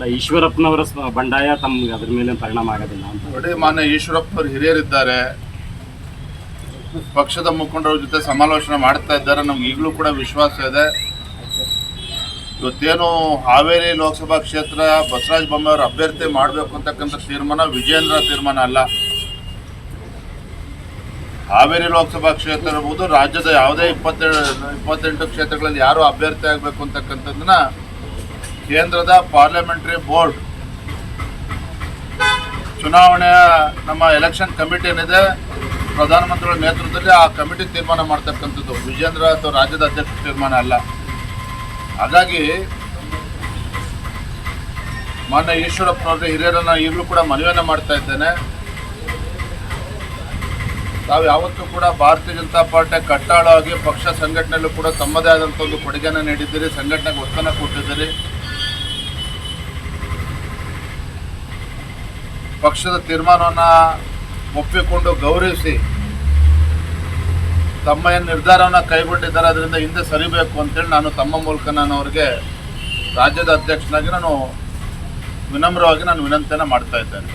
ಅಲ್ಲ, ಈಶ್ವರಪ್ಪನವರ ಬಂಡಾಯ ತಮ್ಗೆ ಅದ್ರ ಮೇಲೆ ಪರಿಣಾಮ ಆಗೋದಿಲ್ಲ ಅಂತ. ನೋಡಿ ಮಾನ್ಯ ಈಶ್ವರಪ್ಪನವರು ಹಿರಿಯರಿದ್ದಾರೆ. ಪಕ್ಷದ ಮುಖಂಡರ ಜೊತೆ ಸಮಾಲೋಚನೆ ಮಾಡ್ತಾ ಇದ್ದಾರೆ, ನಮ್ಗೆ ಈಗಲೂ ಕೂಡ ವಿಶ್ವಾಸ ಇದೆ. ಇವತ್ತೇನು ಹಾವೇರಿ ಲೋಕಸಭಾ ಕ್ಷೇತ್ರ ಬಸವರಾಜ ಬೊಮ್ಮಾಯಿ ಅಭ್ಯರ್ಥಿ ಮಾಡಬೇಕು ಅಂತಕ್ಕಂಥ ತೀರ್ಮಾನ ವಿಜೇಂದ್ರ ತೀರ್ಮಾನ ಅಲ್ಲ. ಹಾವೇರಿ ಲೋಕಸಭಾ ಕ್ಷೇತ್ರ ಇರ್ಬೋದು, ರಾಜ್ಯದ ಯಾವುದೇ ಇಪ್ಪತ್ತೇಳು ಇಪ್ಪತ್ತೆಂಟು ಕ್ಷೇತ್ರಗಳಲ್ಲಿ ಯಾರು ಅಭ್ಯರ್ಥಿ ಆಗಬೇಕು ಅಂತಕ್ಕಂಥದ್ದನ್ನ ಕೇಂದ್ರದ ಪಾರ್ಲಿಮೆಂಟರಿ ಬೋರ್ಡ್. ಚುನಾವಣೆಯ ನಮ್ಮ ಎಲೆಕ್ಷನ್ ಕಮಿಟಿ ಏನಿದೆ, ಪ್ರಧಾನಮಂತ್ರಿಗಳ ನೇತೃತ್ವದಲ್ಲಿ ಆ ಕಮಿಟಿ ತೀರ್ಮಾನ ಮಾಡ್ತಕ್ಕಂಥದ್ದು. ವಿಜೇಂದ್ರ ಅಥವಾ ರಾಜ್ಯದ ಅಧ್ಯಕ್ಷ ತೀರ್ಮಾನ ಅಲ್ಲ. ಹಾಗಾಗಿ, ಮಾನ್ಯ ಈಶ್ವರಪ್ಪನವ್ರಿಗೆ ಹಿರಿಯರನ್ನ ಈಗಲೂ ಕೂಡ ಮನವಿಯನ್ನು ಮಾಡ್ತಾ ಇದ್ದೇನೆ. ತಾವು ಯಾವತ್ತೂ ಕೂಡ ಭಾರತೀಯ ಜನತಾ ಪಾರ್ಟಿ ಕಟ್ಟಾಳವಾಗಿ ಪಕ್ಷ ಸಂಘಟನೆಯಲ್ಲೂ ಕೂಡ ತಮ್ಮದೇ ಆದಂಥ ಒಂದು ಕೊಡುಗೆಯನ್ನು ನೀಡಿದ್ದೀರಿ, ಸಂಘಟನೆಗೆ ಒತ್ತನ್ನು ಕೊಟ್ಟಿದ್ದೀರಿ. ಪಕ್ಷದ ತೀರ್ಮಾನವನ್ನು ಒಪ್ಪಿಕೊಂಡು ಗೌರವಿಸಿ, ತಮ್ಮ ಏನು ನಿರ್ಧಾರವನ್ನು ಕೈಗೊಂಡಿದ್ದಾರೆ ಅದರಿಂದ ಹಿಂದೆ ಸರಿಬೇಕು ಅಂತೇಳಿ ನಾನು ತಮ್ಮ ಮೂಲಕ ನಾನು ಅವರಿಗೆ ರಾಜ್ಯದ ಅಧ್ಯಕ್ಷನಾಗಿ ನಾನು ವಿನಮ್ರವಾಗಿ ನಾನು ವಿನಂತಿಯನ್ನು ಮಾಡ್ತಾ ಇದ್ದೇನೆ.